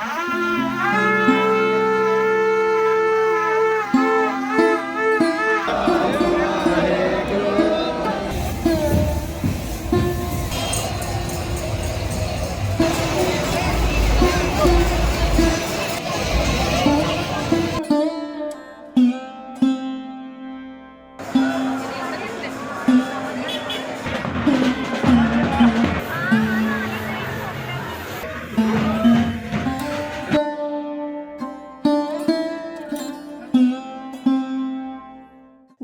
Ah!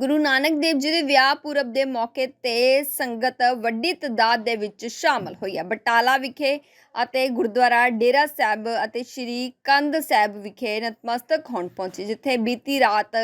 Guru Nanak Dev ji ਦੇ ਵਿਆਹ ਪੁਰਬ ਦੇ ਮੌਕੇ ਤੇ ਸੰਗਤ ਵੱਡੀ ਤਦਾਦ ਦੇ ਵਿੱਚ ਸ਼ਾਮਲ ਹੋਈ ਹੈ। ਬਟਾਲਾ ਵਿਖੇ ਅਤੇ ਗੁਰਦੁਆਰਾ ਡੇਰਾ ਸਾਹਿਬ ਅਤੇ ਸ਼੍ਰੀ ਕੰਧ ਸਾਹਿਬ ਵਿਖੇ ਨਤਮਸਤਕ ਹੋਣ ਪਹੁੰਚੇ, ਜਿੱਥੇ ਬੀਤੀ ਰਾਤ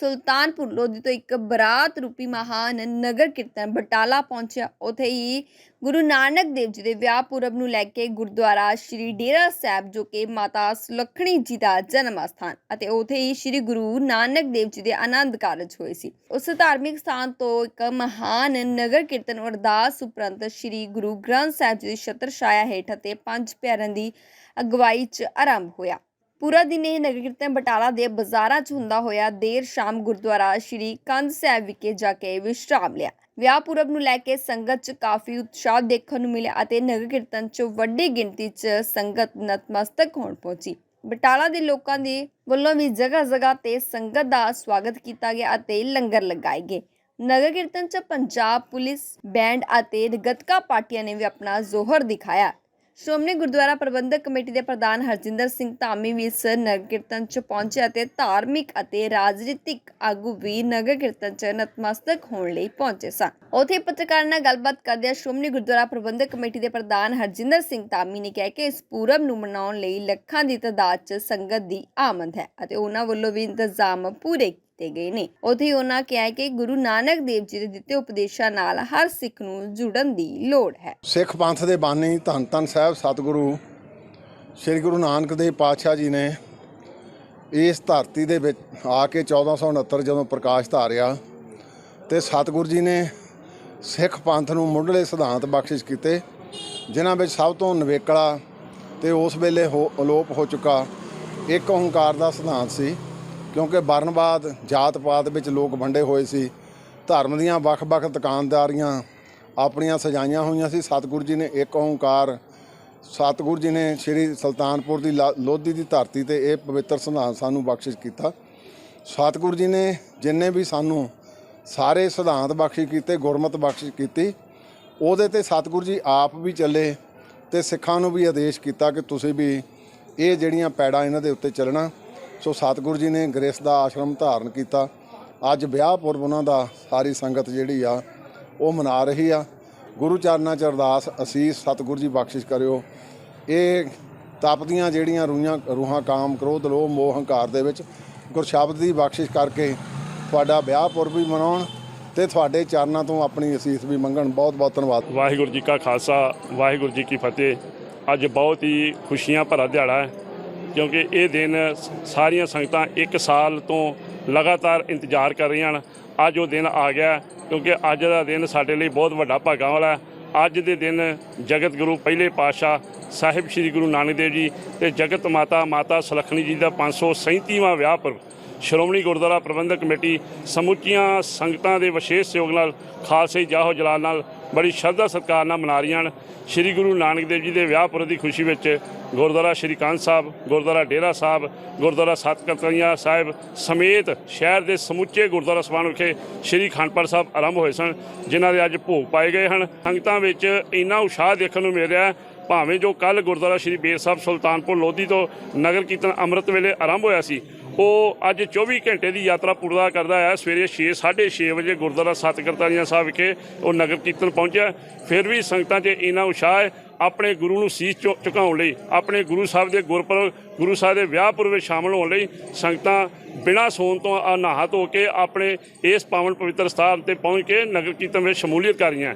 ਸੁਲਤਾਨਪੁਰ ਲੋਧੀ ਤੋਂ ਇੱਕ ਬਰਾਤ ਰੂਪੀ ਮਹਾਨ ਨਗਰ ਕੀਰਤਨ ਬਟਾਲਾ ਪਹੁੰਚਿਆ। ਉਥੇ ਹੀ ਗੁਰੂ ਨਾਨਕ ਦੇਵ ਜੀ ਦੇ ਵਿਆਹ ਪੁਰਬ ਨੂੰ ਲੈ ਕੇ ਗੁਰਦੁਆਰਾ ਸ਼੍ਰੀ ਡੇਰਾ ਸਾਹਿਬ, ਜੋ ਕਿ ਮਾਤਾ ਸੁਲੱਖਣੀ ਜੀ ਦਾ ਜਨਮ ਸਥਾਨ ਅਤੇ ਉਥੇ ਹੀ ਸ਼੍ਰੀ ਗੁਰੂ ਨਾਨਕ ਦੇਵ ਜੀ ਦੇ ਆਨੰਦ ਕਾਰਜ ਹੋਏ ਸੀ। ਉਸ ਧਾਰਮਿਕ ਸਥਾਨ ਤੋਂ ਇੱਕ ਮਹਾਨ ਨਗਰ ਕੀਰਤਨ ਅਰਦਾਸ ਉਪਰੰਤ ਸ਼੍ਰੀ ਗੁਰੂ ਗ੍ਰੰਥ ਸਾਹਿਬ ਜੀ ਦੀ ਛਤਰ ਛਾਇਆ ਹੇਠ ਅਤੇ ਪੰਜ ਪਿਆਰਿਆਂ ਦੀ ਅਗਵਾਈ 'ਚ ਆਰੰਭ ਹੋਇਆ। ਪੂਰਾ ਦਿਨ ਇਹ ਨਗਰ ਕੀਰਤਨ ਬਟਾਲਾ ਦੇ ਬਾਜ਼ਾਰਾਂ 'ਚ ਹੁੰਦਾ ਹੋਇਆ ਦੇਰ ਸ਼ਾਮ ਗੁਰਦੁਆਰਾ ਸ਼੍ਰੀ ਕੰਧ ਸਾਹਿਬ ਵਿਖੇ ਜਾ ਕੇ ਵਿਸ਼ਰਾਮ ਲਿਆ। ਵਿਆਹ ਪੁਰਬ ਨੂੰ ਲੈ ਕੇ ਸੰਗਤ 'ਚ ਕਾਫੀ ਉਤਸ਼ਾਹ ਦੇਖਣ ਨੂੰ ਮਿਲਿਆ ਅਤੇ ਨਗਰ ਕੀਰਤਨ 'ਚ ਵੱਡੀ ਗਿਣਤੀ 'ਚ ਸੰਗਤ ਨਤਮਸਤਕ ਹੋਣ ਪਹੁੰਚੀ। ਬਟਾਲਾ ਦੇ ਲੋਕਾਂ ਦੇ ਵੱਲੋਂ ਵੀ ਜਗ੍ਹਾ ਜਗ੍ਹਾ ਤੇ ਸੰਗਤ ਦਾ ਸਵਾਗਤ ਕੀਤਾ ਗਿਆ ਅਤੇ ਲੰਗਰ ਲਗਾਏ ਗਏ। ਨਗਰ ਕੀਰਤਨ 'ਚ ਪੰਜਾਬ ਪੁਲਿਸ, ਬੈਂਡ ਅਤੇ ਗੱਤਕਾ ਪਾਰਟੀਆਂ ਨੇ ਵੀ ਆਪਣਾ ਜ਼ੋਹਰ ਦਿਖਾਇਆ। ਸ਼੍ਰੋਮਣੀ ਗੁਰਦੁਆਰਾ ਪ੍ਰਬੰਧਕ ਕਮੇਟੀ ਦੇ ਪ੍ਰਧਾਨ ਹਰਜਿੰਦਰ ਸਿੰਘ ਧਾਮੀ ਵੀ ਇਸ ਨਗਰ ਕੀਰਤਨ 'ਚ ਪਹੁੰਚੇ ਅਤੇ ਧਾਰਮਿਕ ਅਤੇ ਰਾਜਨੀਤਿਕ ਆਗੂ ਵੀ ਨਗਰ ਕੀਰਤਨ 'ਚ ਨਤਮਸਤਕ ਹੋਣ ਲਈ ਪਹੁੰਚੇ ਸਨ। ਉੱਥੇ ਪੱਤਰਕਾਰਾਂ ਨਾਲ ਗੱਲਬਾਤ ਕਰਦਿਆਂ ਸ਼੍ਰੋਮਣੀ ਗੁਰਦੁਆਰਾ ਪ੍ਰਬੰਧਕ ਕਮੇਟੀ ਦੇ ਪ੍ਰਧਾਨ ਹਰਜਿੰਦਰ ਸਿੰਘ ਧਾਮੀ ਨੇ ਕਿਹਾ ਕਿ ਇਸ ਪੂਰਬ ਨੂੰ ਮਨਾਉਣ ਲਈ ਲੱਖਾਂ ਦੀ ਤਾਦਾਦ 'ਚ ਸੰਗਤ ਦੀ ਆਮਦ ਹੈ ਅਤੇ ਉਹਨਾਂ ਵੱਲੋਂ ਵੀ ਇੰਤਜ਼ਾਮ ਪੂਰੇ ਕੀਤੇ ਗਏ ਨੇ। ਉੱਥੇ ਉਹਨਾਂ ਕਿਹਾ ਕਿ ਗੁਰੂ ਨਾਨਕ ਦੇਵ ਜੀ ਦੇ ਦਿੱਤੇ ਉਪਦੇਸ਼ਾਂ ਨਾਲ ਹਰ ਸਿੱਖ ਨੂੰ ਜੁੜਨ ਦੀ ਲੋੜ ਹੈ। ਸਿੱਖ ਪੰਥ ਦੇ ਬਾਨੀ ਧੰਨ ਧੰਨ ਸਾਹਿਬ ਸਤਿਗੁਰੂ, ਸ੍ਰੀ ਗੁਰੂ ਨਾਨਕ ਦੇਵ ਪਾਤਸ਼ਾਹ ਜੀ ਨੇ ਇਸ ਧਰਤੀ ਦੇ ਵਿੱਚ ਆ ਕੇ 1469 ਜਦੋਂ ਪ੍ਰਕਾਸ਼ ਧਾਰਿਆ ਤੇ ਸਤਿਗੁਰੂ ਜੀ ਨੇ ਸਿੱਖ ਪੰਥ ਨੂੰ ਮੁੱਢਲੇ ਸਿਧਾਂਤ ਬਖਸ਼ਿਸ਼ ਕੀਤੇ, ਜਿਨ੍ਹਾਂ ਵਿੱਚ ਸਭ ਤੋਂ ਨਵੇਕਲਾ ਤੇ ਉਸ ਵੇਲੇ ਹੋ ਅਲੋਪ ਹੋ ਚੁੱਕਾ ਇੱਕ ਓੰਕਾਰ ਦਾ ਸਿਧਾਂਤ ਸੀ। ਕਿਉਂਕਿ ਵਰਨਵਾਦ ਜਾਤ ਪਾਤ ਵਿੱਚ ਲੋਕ ਵੰਡੇ ਹੋਏ ਸੀ। ਧਰਮ ਦੀਆਂ ਵੱਖ-ਵੱਖ ਦੁਕਾਨਦਾਰੀਆਂ ਆਪਣੀਆਂ ਸਜਾਈਆਂ ਹੋਈਆਂ ਸੀ। ਸਤਿਗੁਰੂ ਜੀ ਨੇ ਇੱਕ ਓੰਕਾਰ, ਸਤਿਗੁਰੂ ਜੀ ਨੇ ਸ੍ਰੀ ਸੁਲਤਾਨਪੁਰ ਦੀ ਲਾ- ਲੋਧੀ ਦੀ ਧਰਤੀ ਤੇ ਇਹ ਪਵਿੱਤਰ ਸਿਧਾਂਤ ਸਾਨੂੰ ਬਖਸ਼ਿਸ਼ ਕੀਤਾ। ਸਤਿਗੁਰੂ ਜੀ ਨੇ ਜਿੰਨੇ ਵੀ ਸਾਨੂੰ ਸਾਰੇ ਸਿਧਾਂਤ ਬਖਸ਼ਿਸ਼ ਕੀਤੇ, ਗੁਰਮਤ ਬਖਸ਼ਿਸ਼ ਕੀਤੀ, ਉਹਦੇ ਤੇ ਸਤਿਗੁਰੂ ਜੀ ਆਪ ਵੀ ਚੱਲੇ ਤੇ ਸਿੱਖਾਂ ਨੂੰ ਵੀ ਆਦੇਸ਼ ਕੀਤਾ ਕਿ ਤੁਸੀਂ ਵੀ ਇਹ ਜਿਹੜੀਆਂ ਪੈੜਾਂ ਇਹਨਾਂ ਦੇ ਉੱਤੇ ਚੱਲਣਾ। ਸੋ ਸਤਿਗੁਰੂ ਜੀ ਨੇ ਗ੍ਰੇਸ ਦਾ ਆਸ਼ਰਮ ਧਾਰਨ ਕੀਤਾ। ਅੱਜ ਵਿਆਹ ਪੁਰਬ ਉਹਨਾਂ ਦਾ, ਸਾਰੀ ਸੰਗਤ ਜਿਹੜੀ ਆ, ਉਹ ਮਨਾ ਰਹੀ ਆ। ਗੁਰੂ ਚਰਨਾਂ ਚ ਅਰਦਾਸ, ਅਸੀਸ, ਸਤਿਗੁਰੂ ਜੀ ਬਖਸ਼ਿਸ਼ ਕਰਿਓ। ਇਹ ਤਪਦੀਆਂ ਜਿਹੜੀਆਂ ਰੂਹਾਂ ਰੂਹਾਂ ਕਾਮ, ਕ੍ਰੋਧ, ਲੋਭ, ਮੋਹ, ਹੰਕਾਰ ਦੇ ਵਿੱਚ ਗੁਰਸ਼ਬਦ ਦੀ ਬਖਸ਼ਿਸ਼ ਕਰਕੇ ਤੁਹਾਡਾ ਵਿਆਹ ਪੁਰਬ ਵੀ ਮਨਾਉਣ ਤੇ ਤੁਹਾਡੇ ਚਰਨਾਂ ਤੋਂ ਆਪਣੀ ਅਸੀਸ ਵੀ ਮੰਗਣ। ਬਹੁਤ ਬਹੁਤ ਧੰਨਵਾਦ। ਵਾਹਿਗੁਰੂ ਜੀ ਕਾ ਖਾਲਸਾ, ਵਾਹਿਗੁਰੂ ਜੀ ਕੀ ਫਤਿਹ। ਅੱਜ ਬਹੁਤ ਹੀ ਖੁਸ਼ੀਆਂ ਭਰਾ ਦਿਹਾੜਾ ਹੈ। ਕਿਉਂਕਿ ਇਹ ਦਿਨ ਸਾਰੀਆਂ ਸੰਗਤਾਂ ਇੱਕ ਸਾਲ ਤੋਂ ਲਗਾਤਾਰ ਇੰਤਜ਼ਾਰ ਕਰ ਰਹੀਆਂ ਹਨ। ਅੱਜ ਉਹ ਦਿਨ ਆ ਗਿਆ ਕਿਉਂਕਿ ਅੱਜ ਦਾ ਦਿਨ ਸਾਡੇ ਲਈ ਬਹੁਤ ਵੱਡਾ ਭਾਗਾਂ ਵਾਲਾ ਹੈ। ਅੱਜ ਦੇ ਦਿਨ ਜਗਤ ਗੁਰੂ ਪਹਿਲੇ ਪਾਤਸ਼ਾਹ ਸਾਹਿਬ ਸ੍ਰੀ ਗੁਰੂ ਨਾਨਕ ਦੇਵ ਜੀ ਤੇ ਜਗਤ ਮਾਤਾ ਮਾਤਾ ਸੁਲੱਖਣੀ ਜੀ ਦਾ 537ਵਾਂ ਵਿਆਹ ਪੁਰਬ, ਸ਼੍ਰੋਮਣੀ ਗੁਰਦੁਆਰਾ ਪ੍ਰਬੰਧਕ ਕਮੇਟੀ ਸਮੁੱਚੀਆਂ ਸੰਗਤਾਂ ਦੇ ਵਿਸ਼ੇਸ਼ ਸਹਿਯੋਗ ਨਾਲ ਖਾਲਸੇ ਜਾਹੋ ਜਲਾਲ ਨਾਲ ਬੜੀ ਸ਼ਰਧਾ ਸਤਿਕਾਰ ਨਾਲ ਮਨਾ ਰਹੀਆਂ ਹਨ। ਸ੍ਰੀ ਗੁਰੂ ਨਾਨਕ ਦੇਵ ਜੀ ਦੇ ਵਿਆਹ ਪੁਰਬ ਦੀ ਖੁਸ਼ੀ ਵਿੱਚ ਗੁਰਦੁਆਰਾ ਸ਼੍ਰੀ ਕਾਂਤ ਸਾਹਿਬ, ਗੁਰਦੁਆਰਾ ਡੇਰਾ ਸਾਹਿਬ, ਗੁਰਦੁਆਰਾ ਸਤਕਰਤਨੀਆ ਸਾਹਿਬ ਸਮੇਤ ਸ਼ਹਿਰ ਦੇ ਸਮੁੱਚੇ ਗੁਰਦੁਆਰਾ ਸਭਾਨ ਵਿਖੇ ਸ੍ਰੀ ਖੰਡਪੜ ਸਾਹਿਬ ਆਰੰਭ ਹੋਏ ਸਨ, ਜਿਨ੍ਹਾਂ ਦੇ ਅੱਜ ਭੋਗ ਪਾਏ ਗਏ ਹਨ। ਸੰਗਤਾਂ ਵਿੱਚ ਇੰਨਾ ਉਤਸ਼ਾਹ ਦੇਖਣ ਨੂੰ ਮਿਲ ਰਿਹਾ ਭਾਵੇਂ ਜੋ ਕੱਲ ਗੁਰਦੁਆਰਾ ਸ਼੍ਰੀ ਬੇਰ ਸਾਹਿਬ ਸੁਲਤਾਨਪੁਰ ਲੋਧੀ ਤੋਂ ਨਗਰ ਕੀਰਤਨ ਅੰਮ੍ਰਿਤ ਵੇਲੇ ਆਰੰਭ ਹੋਇਆ ਸੀ ਉਹ ਅੱਜ 24 ਘੰਟੇ ਦੀ ਯਾਤਰਾ ਪੂਰਾ ਕਰਦਾ ਹੈ। ਸਵੇਰੇ 6 6:30 ਵਜੇ ਗੁਰਦੁਆਰਾ ਸਤਿਗੁਰਤਾਰੀਆਂ ਸਾਹਿਬ ਵਿਖੇ ਉਹ ਨਗਰ ਕੀਰਤਨ ਪਹੁੰਚਿਆ ਫਿਰ ਵੀ ਸੰਗਤਾਂ 'ਚ ਇੰਨਾ ਉਤਸ਼ਾਹ ਹੈ ਆਪਣੇ ਗੁਰੂ ਨੂੰ ਸੀਸ ਝੁ- ਝੁਕਾਉਣ ਲਈ, ਆਪਣੇ ਗੁਰੂ ਸਾਹਿਬ ਦੇ ਗੁਰਪੁਰਬ, ਗੁਰੂ ਸਾਹਿਬ ਦੇ ਵਿਆਹ ਪੁਰਬ ਵਿੱਚ ਸ਼ਾਮਲ ਹੋਣ ਲਈ ਸੰਗਤਾਂ ਬਿਨਾਂ ਸੌਣ ਤੋਂ ਅਨਾਹਤ ਹੋ ਕੇ ਆਪਣੇ ਇਸ ਪਾਵਨ ਪਵਿੱਤਰ ਸਥਾਨ ਤੇ ਪਹੁੰਚ ਕੇ ਨਗਰ ਕੀਰਤਨ ਵਿੱਚ ਸ਼ਮੂਲੀਅਤ ਕਰ ਰਹੀਆਂ।